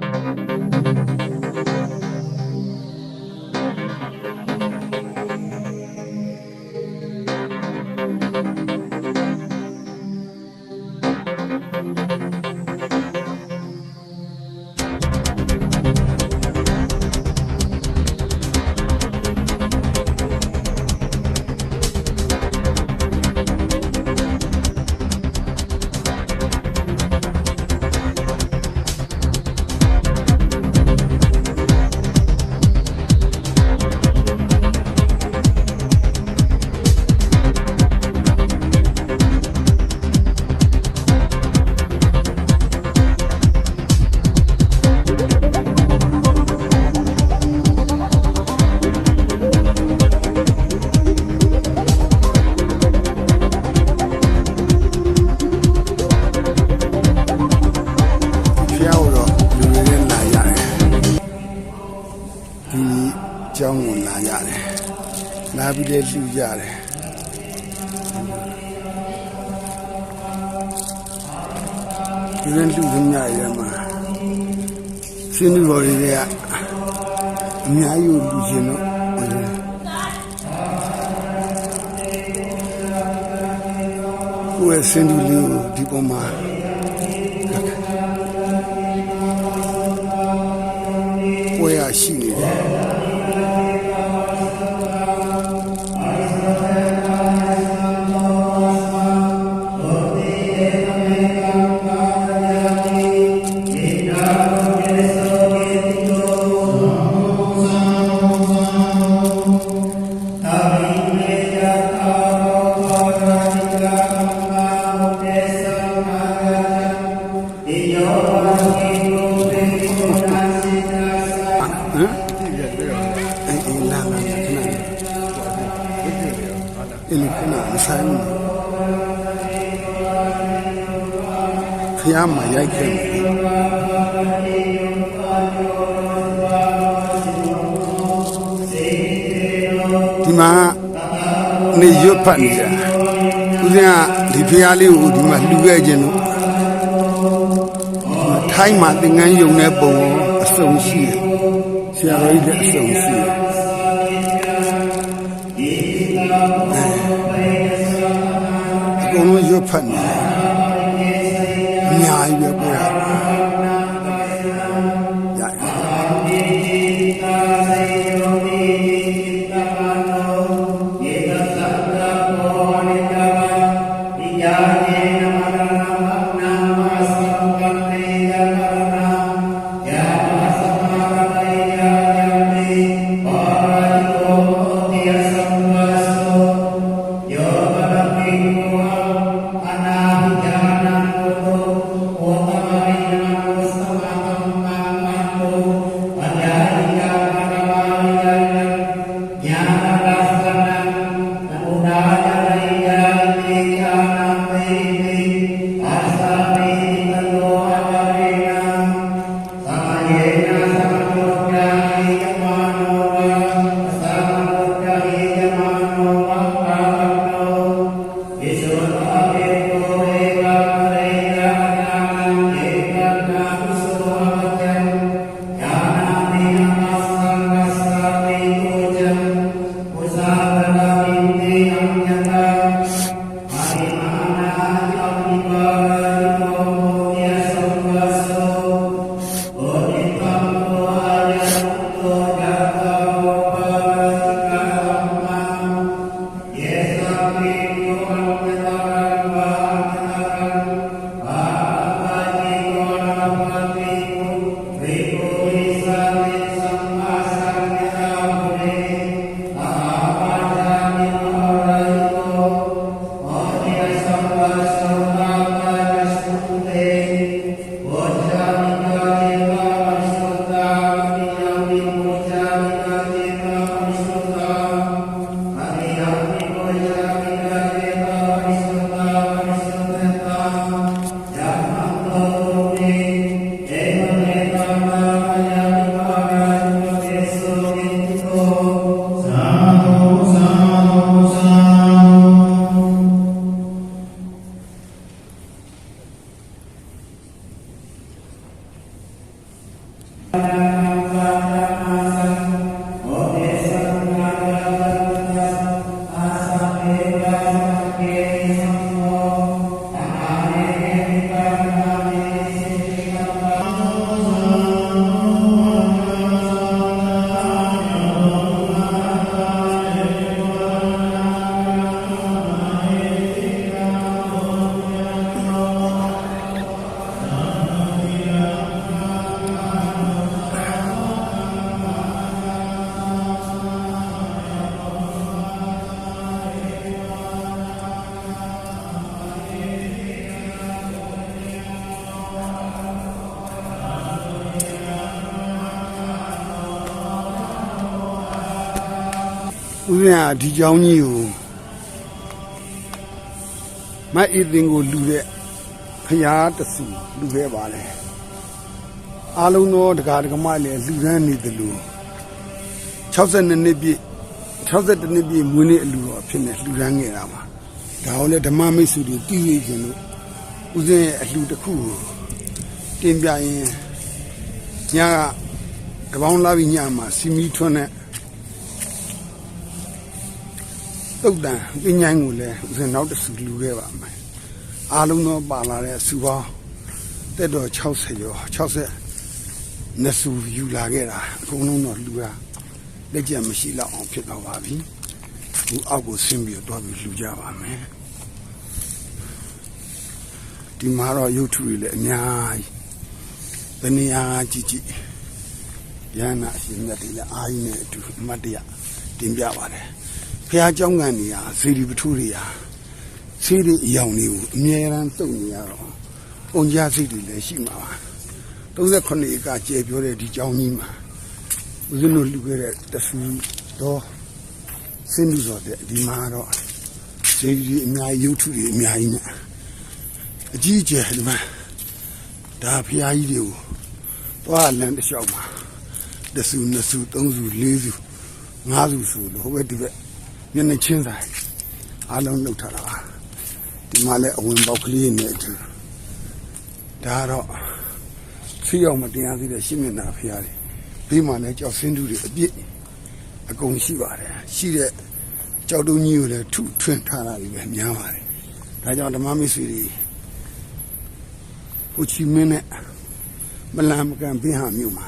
ဖျား လာပြီးလည်းလှူကြတယ်ဒီရင်လှူသမျှရမှာရှင်းလူတော်တွေကအများကြီးကိုလူရှင်တော့ကိုယ့်ရဲ့စင်တူလေးကိုဒီပေါ်မှာ ဖျားမရိုက်ခဲ့တယ်ဒီမှာနေရွတ်ဖတ်နေကြဦးဇင်းကဒီဖျားလေးကိုဒီမှာလှူခဲ့ခြင်းလို့ထိုင်းမှာသင်္ကန်းယုံတဲ့ပုံကိုအစုံရှိတယ်ဆရာတော်ကြီးလည်းအစုံရှိတယ်အကုန်လုံးရွတ်ဖတ်နေတယ် အများ ဒီเจ้าကြီးကိုမတ်အေးတင်ကိုလူတဲ့ဖရာတဆူလူခဲ့ပါလေအားလုံးသောတရားဓမ္မလည်းလူရန်နေတယ်လို့62နှစ်ပြည့်62နှစ်ပြည့်မွေးနေ့အလူတော်ဖြစ်နေလူရန်ခဲ့တာပါဒါကိုလည်းဓမ္မမိတ်ဆွေတွေတည်ရခြင်းလို့ဦးဇင်းရဲ့အလူတစ်ခုကိုတင်ပြရင်ညကတပေါင်းလာပြီးညမှာစီမီထွန်းတဲ့ တုတ်တန်ပညာကိုလည်းဦးဇင်းနောက်တစ်ဆူလူခဲ့ပါမယ်အားလုံးတော့ပါလာတဲ့ဆူပေါင်းတက်တော့60ရော60နှစ်ဆူယူလာခဲ့တာအကုန်လုံးတော့လူကလက်ကျက်မရှိတော့အောင်ဖြစ်တော့ပါပြီဒီအောက်ကိုဆင်းပြီးတော့ပြီးလူကြပါမယ်ဒီမှာတော့ရုပ်ထုတွေလည်းအများကြီးဘယ်နေရာကြည့်ကြည့်ရဟနာအရှင်မြတ်တွေလည်းအာရုံနဲ့အတူအမတ်တရတင်ပြပါတယ် ဖះเจ้าငံနေရဇေဒီပထုတွေရာဆေးတွေအယောင်တွေကိုအမြဲတမ်းတုတ်နေရတော့ပုံကြစိတ်တွေလည်းရှိမှာပါ38ဧကကျေပြောတဲ့ဒီเจ้าကြီးမှာဦးဇင်းတို့လူခဲ့တဲ့တဆူတော့စင်းပြီးတော့တဲ့ဒီမှာတော့ဇေဒီအများကြီးရုပ်ထုတွေအများကြီးနဲ့အကြီးအကျယ်ဒီမှာဒါဖះကြီးတွေကိုသွားလမ်းတစ်လျှောက်မှာတဆူနှစ်ဆူသုံးဆူလေးဆူငါးဆူဆိုလို့ဟိုဘက်ဒီဘက် မျက်နှာချင်းဆိုင်အားလုံးလှုပ်ထားတာပါဒီမှာလည်းအဝင်ပေါက်ကလေးနဲ့အတူဒါကတော့ဆီရောက်မတင်ရသေးတဲ့ရှင်းမျက်နှာဖရားတွေဒီမှာလည်းကြောက်စင်းတူတွေအပြည့်အကုန်ရှိပါတယ်ရှိတဲ့ကြောက်တုံးကြီးကိုလည်းထုထွင်းထားတာတွေပဲများပါတယ်ဒါကြောင့်ဓမ္မမိတ်ဆွေတွေဟိုချီမင်းနဲ့မလန်မကန်ဘင်းဟာမြို့မှာ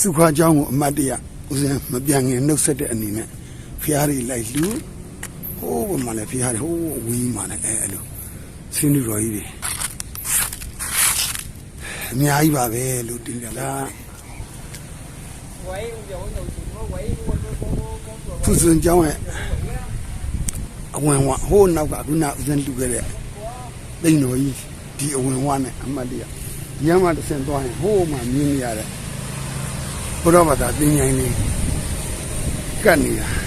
စုခွာเจ้าကိုအမတ်တရ ဦးဇင်းမပြန်ငင်နှုတ်ဆက်တဲ့အနေနဲ့ဖျားတွေလိုက်လူဟိုးဘုံမှာလည်းဖျားတွေဟိုးဝီးမှာလည်းအဲအဲ့လိုဆင်းလူတော်ကြီးတွေအများကြီးပါပဲလို့တင်ပြတာသူစဉ်ကြောင်းရဲ့အဝင်ဝဟိုးနောက်ကခုနဦးဇင်းတူခဲ့တဲ့တိန်တော်ကြီးဒီအဝင်ဝနဲ့အမှတ်တရရမ်းမတစ်ဆင့်သွားရင်ဟိုးမှမြင်ရတဲ့ ဘုရားဘာသာတင်ញိုင်းလေးကတ်နေတာဒါ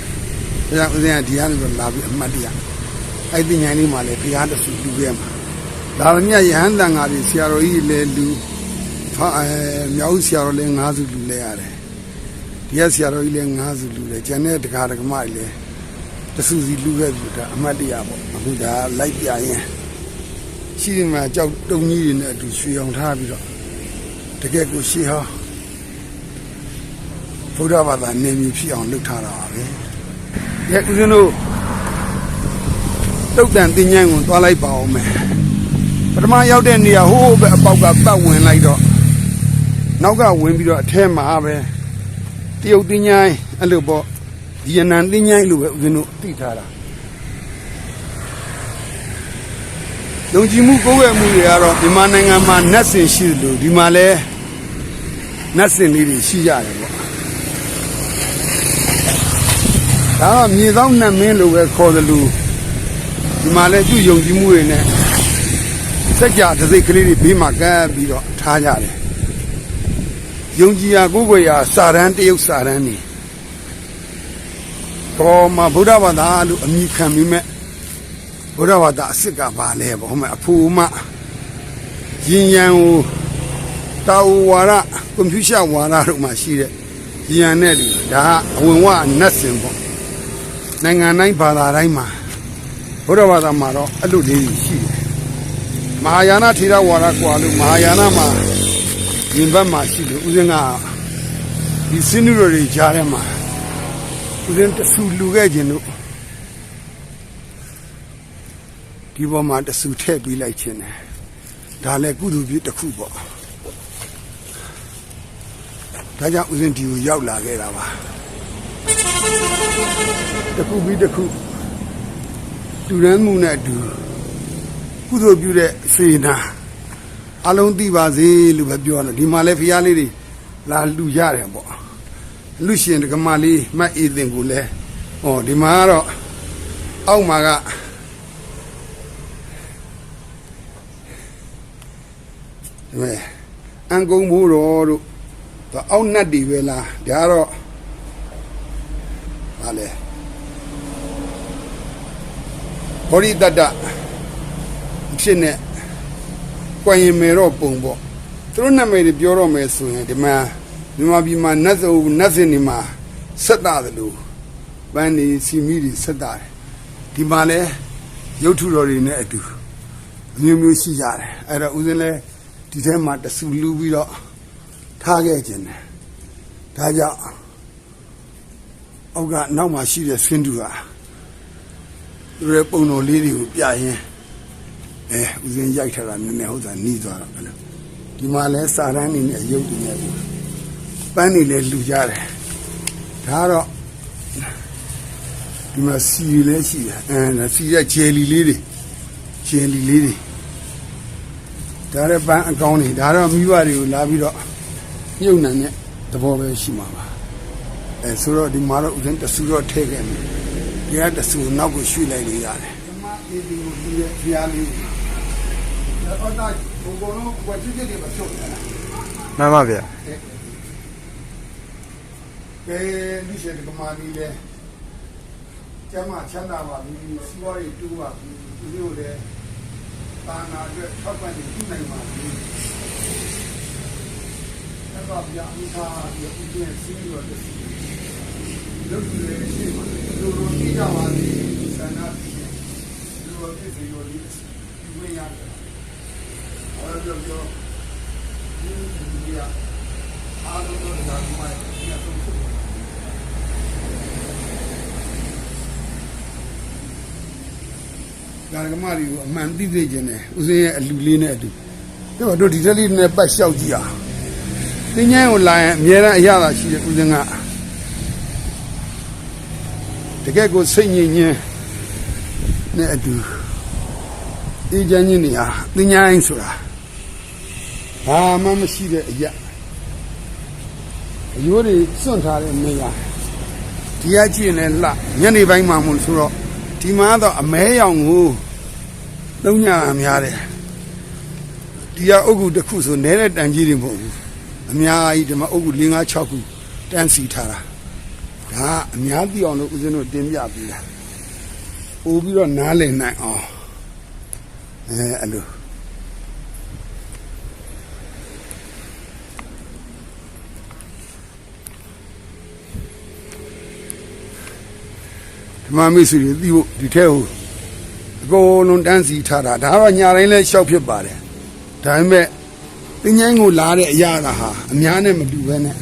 ကြောင့်ဦးဇင်းကဒီကနေတော့လာပြီးအမတ်တရအဲ့ဒီညာလေးမှာလည်းဘုရားတဆူလူခဲ့မှာဒါရမြတ်ယဟန်တန်ဃာတွေဆရာတော်ကြီးလည်းလူဖာအဲမြောက်ဆရာတော်လည်း၅စုလူလဲရတယ်ဒီကဆရာတော်ကြီးလည်း၅စုလူလဲကျန်တဲ့တက္ကရာဓမ္မတွေလည်းတဆူစီလူခဲ့ပြီဒါအမတ်တရားပေါ့အခုဒါလိုက်ပြရင်ရှိဒီမှာကြောက်တုံကြီးတွေနဲ့အတူရွှေအောင်ထားပြီးတော့တကယ်ကိုရှေးဟော ဘုရားဘာသာနေမြဖြစ်အောင်လုပ်ထားတာပါပဲဒီကဦးဇင်းတို့ တုတ်တန်တင်ញိုင်းကိုသွားလိုက်ပါအောင်မယ်ပထမရောက်တဲ့နေရာဟိုးပဲအပေါက်ကပတ်ဝင်လိုက်တော့နောက်ကဝင်ပြီးတော့အထဲမှာပဲတရုတ်တင်ញိုင်းအဲ့လိုပေါ့ဒီယနန်တင်ញိုင်းလို့ပဲဦးဇင်းတို့သိထားတာလုံခြုံမှုကိုယ်ဝယ်မှုတွေကတော့မြန်မာနိုင်ငံမှာနတ်စင်ရှိတယ်လို့ဒီမှာလဲနတ်စင်လေးတွေရှိကြတယ် ဒါကမြေသောနတ်မင်းလို့ပဲခေါ်တယ်လို့ဒီမှာလည်းသူ့ယုံကြည်မှုတွေနဲ့စက်ကြတစိတ်ကလေးတွေဘေးမှာကပ်ပြီးတော့ထားကြတယ်ယုံကြည်ရာကိုယ်ကိုယ်ရာစာရန်တရုတ်စာရန်နေတော်မှာဗုဒ္ဓဘာသာလို့အမိခံပြီးမဲ့ဗုဒ္ဓဘာသာအစ်စ်ကပါလဲပေါ့ဟိုမှာအဖိုးမရင်ရန်ကိုတာဝဝါရကွန်ပျူတာဝါရတို့မှာရှိတဲ့ရင်ရန်နဲ့လူဒါကအဝင်ဝနတ်စင်ပေါ့ နိုင်ငံတိုင်းဘာသာတိုင်းမှာဘုရားဘာသာမှာတော့အဲ့လိုလေးကြီးရှိတယ်မဟာယာနထေရဝါဒကွာလို့မဟာယာနမှာရင်ဘတ်မှာရှိလို့ဦးစင်းကဒီစင်းနူတွေကြားထဲမှာဦးစင်းတဆူလူခဲ့ခြင်းလို့ဒီပေါ်မှာတဆူထည့်ပေးလိုက်ခြင်းတယ်ဒါလည်းကုသိုလ်ပြုတစ်ခုပေါ့ဒါကြောင့်ဦးစင်းဒီကိုရောက်လာခဲ့တာပါ တစ်ခုပြီးတစ်ခုလူရန်မှုနဲ့အတူကုသိုလ်ပြုတဲ့စေနာအလုံးသိပါစေလို့ပဲပြောတယ်ဒီမှာလည်းဖရားလေးတွေလာလူရတယ်ပေါ့လူရှင်ဒကမလေးမတ်အေးတင်ကိုလည်းဟောဒီမှာကတော့အောက်မှာကဒီမဲ့အန်ကုံမိုးတော်တို့သူအောက်နတ်တွေပဲလားဒါကတော့ဟာလေ ဘောရိတတ္တဖြစ်နေကွင်ရင်မေတော့ပုံပေါ့သူတို့နာမည်တွေပြောတော့မယ်ဆိုရင်ဒီမှာမြန်မာပြည်မှာနတ်စုနတ်စင်တွေမှာဆက်တာတယ်လို့ပန်းနေစီမီတွေဆက်တာတယ်ဒီမှာလဲရုပ်ထုတော်တွေနဲ့အတူအမျိုးမျိုးရှိကြတယ်အဲ့တော့ဦးဇင်းလဲဒီထဲမှာတဆူလူပြီးတော့ထားခဲ့ခြင်းတယ်ဒါကြောင့်အောက်ကနောက်မှာရှိတဲ့ဆင်းတူက သူရဲ့ပုံတော်လေးတွေကိုပြရင်အဲဦးဇင်းရိုက်ထားတာနည်းနည်းဟုတ်တာနှီးသွားတော့ဘယ်လိုဒီမှာလဲစာရန်နေနဲ့ရုပ်တွေနဲ့ပန်းနေလဲလူကြတယ်ဒါကတော့ဒီမှာစီလဲရှိတယ်အဲစီရဲ့ဂျယ်လီလေးတွေဂျယ်လီလေးတွေဒါရပန်းအကောင်းတွေဒါတော့မိဘတွေကိုလာပြီးတော့ညှုံနှံတဲ့သဘောပဲရှိမှာပါအဲဆိုတော့ဒီမှာတော့ဦးဇင်းတဆူတော့ထည့်ခဲ့မယ် ဒီကတဆူနောက်ကိုရွှေ့လိုက်လို့ရတယ်ဓမ္မအေဒီကိုပြီးရဲ့ဖျားလေးတော့တာဘုံဘုံတော့ဝတ်ကြည့်ကြည့်ပါဖြုတ်တယ်လားမှန်ပါဗျာကဲလူရှင်ကမာနီလေကျမချမ်းသာပါပြီစီးပွားရေးတူပါပြီဒီလိုလေတာနာအတွက်ထောက်ပံ့နေပြုနိုင်ပါပြီအဲ့တော့ဗျာအမိသားဒီအပြည့်စီးရောတက်စီ လုပ်ကြည့်ရရှိမှာလူလိုကြည့်ကြပါလိမ့်ဆန္ဒပြလူလိုပြည့်စုံရောဒီဝေးရတယ်အဲ့တော့ပြောဒီဒီကအားလုံးတော့ဒါမှမဟုတ်ဒီအဆုံးဖြစ်ဒါကမာရီကိုအမှန်သိသိခြင်းနဲ့ဦးစင်းရဲ့အလူလေးနဲ့အတူတို့တို့ဒီတက်လေးနဲ့ပတ်လျှောက်ကြည့်အောင်သင်္ချိုင်းကိုလာရင်အများအားအရသာရှိတဲ့ဦးစင်းက တကယ်ကိုစိတ်ငြိမ်ခြင်းနဲ့အတူအေးချမ်းခြင်းနေဟာသင်္ချိုင်းဆိုတာဘာမှမရှိတဲ့အရာအယိုးတွေစွန့်ထားတဲ့နေရာဒီကကြည့်ရင်လည်းလှညနေပိုင်းမှမို့ဆိုတော့ဒီမှာတော့အမဲရောင်ကိုလုံးညာအများတယ်ဒီကအုတ်ကူတစ်ခုဆိုနဲတဲ့တန်ကြီးတွေမဟုတ်ဘူးအများကြီးဒီမှာအုတ်ကူ၄၅6ခုတန်းစီထားတာ ဒါကအများသိအောင်လို့ဦးဇင်းတို့တင်ပြပေးတာပို့ပြီးတော့နားလည်နိုင်အောင်အဲအဲ့လိုဓမ္မမိတ်ဆွေတွေသိဖို့ဒီထဲကိုအကုန်လုံးတန်းစီထားတာဒါတော့ညာတိုင်းလဲရှောက်ဖြစ်ပါတယ်ဒါပေမဲ့တင်းငိုင်းကိုလာတဲ့အရာကဟာအများနဲ့မတူဘဲနဲ့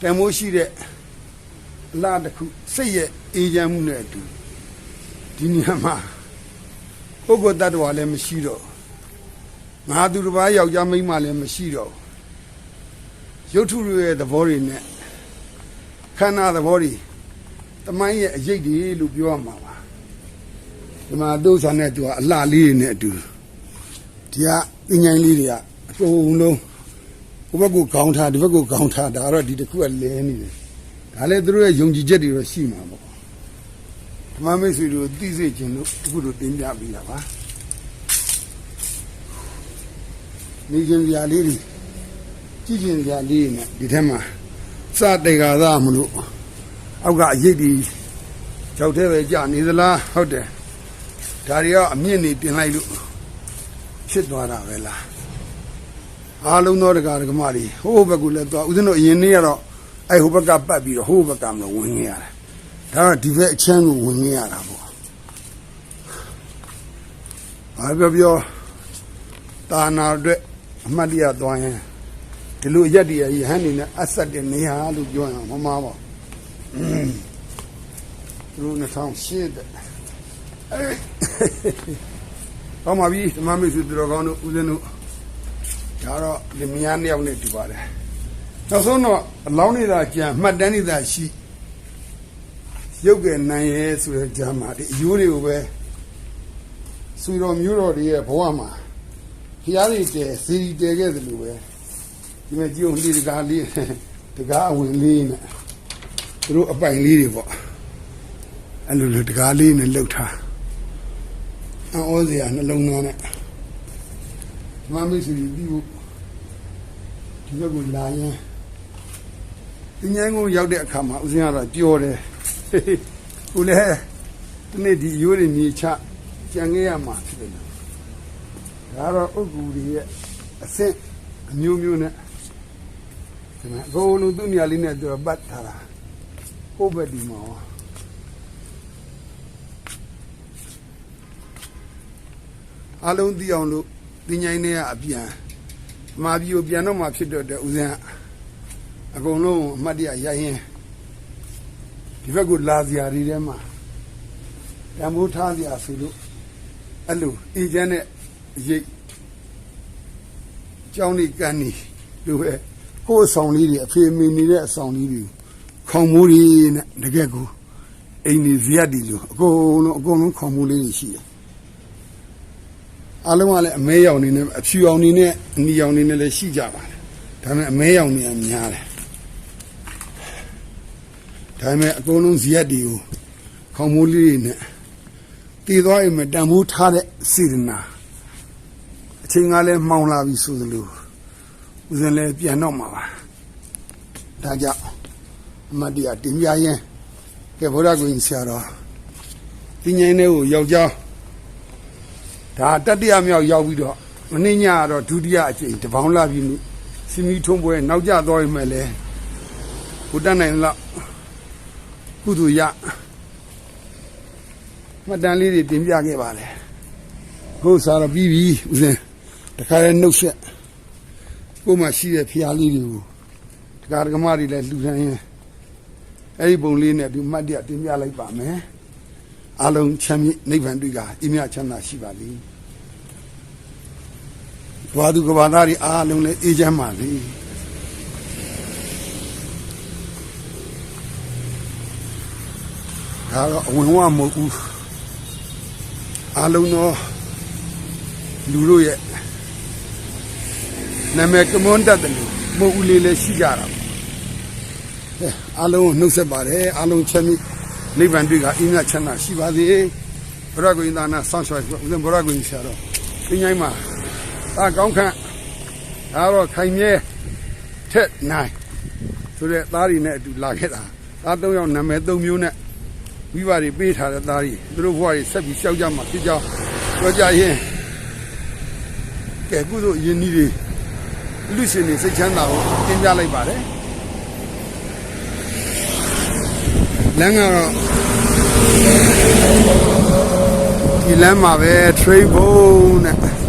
တန်မိုးရှိတဲ့အ လားတစ်ခုစိတ်ရဲ့အေးချမ်းမှုနဲ့အတူဒီနေရာမှာပုဂ္ဂိုလ်တ attva လည်းမရှိတော့ငါသူတစ်ပါးယောက်ျားမိန်းမလည်းမရှိတော့ရုပ်ထုရဲ့သဘောတွေနဲ့ခန္ဓာသဘောတွေတမိုင်းရဲ့အရေးတွေလို့ပြောရမှာပါဒီမှာသူ့ဆန်တဲ့သူကအလှလေးတွေနဲ့အတူဒီကပညာလေးတွေကအတုံးလုံးဟိုဘက်ကခေါင်းထားဒီဘက်ကခေါင်းထားဒါတော့ဒီတစ်ခုကလဲနေတယ် ဒါလည်းသူတို့ရဲ့ယုံကြည်ချက်တွေတော့ရှိမှာပေါ့ဓမ္မမိတ်ဆွေတို့သိစေခြင်းလို့ဒီခုတို့တင်ပြပေးတာပါနေခြင်းပြာလေးတွေကြည့်ခြင်းပြာလေးတွေနဲ့ဒီထဲမှာစတေကာသမလို့အောက်ကအရေးဒီကြောက်တဲ့ပဲကြာနေသလားဟုတ်တယ်ဒါတွေကအမြင့်နေတင်လိုက်လို့ဖြစ်သွားတာပဲလားအားလုံးသောတရားဓမ္မတွေဟိုးဘက်ကလည်းသွားဦးဇင်းတို့အရင်နေ့ကတော့ အဲ့ဟိုဘက်ကပတ်ပြီးတော့ဟိုးဘက်ကမလို့ဝင်နေရတယ်ဒါတော့ဒီဘက်အချမ်းကိုဝင်နေရတာပေါ့အားပြောပြောတာနာအတွက်အမှတ်တရသွားရင်ဒီလိုရက်တည်းရဟန်းနေနဲ့အဆက်တဲ့နေဟာလို့ပြောရင်မမှားပါဘူးသူတို့2008တဲ့အဲ့ဟောမှာပြီဓမ္မမိတ်ဆွေသူတော်ကောင်းတို့ဦးဇင်းတို့ဒါတော့လင်မယားနှစ်ယောက်နဲ့တူပါတယ် နောက်ဆုံးတော့အလောင်းနေတာကြံမှတ်တမ်းနေတာရှိရုပ်ကဲနိုင်ရဲဆိုတဲ့ဂျာမာဒီအယိုးတွေကိုပဲဆွေတော်မျိုးတော်တွေရဲ့ဘဝမှာဖျားတွေတဲစီရီတဲခဲ့တယ်လို့ပဲဒီမဲ့ကြည့်အောင်ဒီတကားလေးတကားအဝင်လေးနဲ့သူတို့အပိုင်လေးတွေပေါ့အဲ့လိုလိုတကားလေးနဲ့လှုပ်ထားအော်စရာနှလုံးသားနဲ့မမေးစီပြီးဖို့ဒီဘက်ကိုလာရင် ဒီညင်းကိုရောက်တဲ့အခါမှာဦးဇင်းကတော့ပြောတယ်ကိုလည်းဒီနေ့ဒီရိုးတွေမြေချကြံခဲ့ရမှာဖြစ်တယ်ဒါတော့အုတ်ကူတွေရဲ့အစ်စ်အမျိုးမျိုးနဲ့ဒီမှာအကုန်လုံးသူ့နေရာလေးနဲ့သူကပတ်ထားတာကိုယ့်ဘက်ဒီမှာရောအလုံးသိအောင်လို့တင်ញိုင်းနေရအပြန်မာပြီးကိုပြန်တော့မှဖြစ်တော့တဲ့ဦးဇင်းက အကုန်လုံးအမှတ်တရရိုက်ရင်ဒီဘက်ကိုလာစရာတွေထဲမှာတံမိုးထားစရာဆိုလို့အဲ့လိုအေဂျင့်နဲ့ရိတ်ကြောင်းနေကန်နေလို့ပဲကိုယ်အဆောင်လေးတွေအဖေအမေနေတဲ့အဆောင်လေးတွေခေါင်မိုးတွေနဲ့တကက်ကိုအိမ်နေဇရက်တွေလို့အကုန်လုံးအကုန်လုံးခေါင်မိုးလေးတွေရှိတယ်အလုံးကလည်းအမဲရောင်နေနဲ့အဖြူရောင်နေနဲ့အနီရောင်နေနဲ့လည်းရှိကြပါတယ်ဒါပေမဲ့အမဲရောင်နေအများတယ် ဒါပေမဲ့အကုန်လုံးဇရက်တွေကိုခေါင်မိုးလေးတွေနဲ့တည်သွားရင်မတန်ဖိုးထားတဲ့စေတနာအချိန်ကလည်းမှောင်လာပြီဆိုသလိုဦးဇင်းလည်းပြန်တော့မှာပါဒါကြောင့်အမတ်တရားတင်ပြရင်ကဲဘုရားကိုကြီးဆရာတော်တင်းငိုင်းတဲ့ကိုယောက်ျားဒါတတိယမြောက်ရောက်ပြီးတော့မင်းညကတော့ဒုတိယအချိန်တပေါင်းလာပြီးစီမီထုံးပွဲနောက်ကျသွားရင်မဲ့လေဘုဒ္ဓနိုင်လောက် ကုသိုလ်ရမှတ်တမ်းလေးတွေတင်ပြခဲ့ပါတယ်ကိုယ်စားတော့ပြီးပြီဦးဇင်းတခါလဲနှုတ်ဆက်ကိုယ်မှရှိတဲ့ဖျားလေးတွေကိုတခါဒကမတွေလည်းလှူဒန်းရင်အဲ့ဒီပုံလေးနဲ့ဒီမှတ်တရတင်ပြလိုက်ပါမယ်အလုံးချမ်းမြေ့နိဗ္ဗာန်တွေ့ကအိမ်မြချမ်းသာရှိပါလိမ့်ဘဝသူကဘာသားတွေအားလုံးလည်းအေးချမ်းပါလိမ့် ဒါတော့အဝင်ဝမဟုတ်ဘူးအားလုံးသောလူတို့ရဲ့နာမည်ကမွန်းတတ်တယ်လို့မဟုတ်ဦးလေးလည်းရှိကြတာပေါ့အဲအားလုံးကိုနှုတ်ဆက်ပါတယ်အားလုံးချမ်းမြေ့နိဗ္ဗာန်တွေ့ကအင်းမြချမ်းသာရှိပါစေဘုရားကိုရင်သာနာဆောင်းဆွဲဦးဇင်းဘုရားကိုရင်ဆရာတော်ပြင်းញိုင်းမှာသာကောင်းခန့်ဒါတော့ခိုင်မြဲထက်နိုင်ဆိုတဲ့သားတွေနဲ့အတူလာခဲ့တာသား၃ယောက်နာမည်၃မျိုးနဲ့ မိဘတွေပေးထားတဲ့သားတွေသူတို့ဘဝတွေဆက်ပြီးရှောက်ကြမှာဖြစ်ကြောင်းပြောကြရင်ကဲကုသိုလ်ယဉ်ဤတွေလူရှင်တွေစိတ်ချမ်းသာကိုသင်ပြလိုက်ပါတယ်လမ်းကတော့ဒီလမ်းမှာပဲ trade bone နဲ့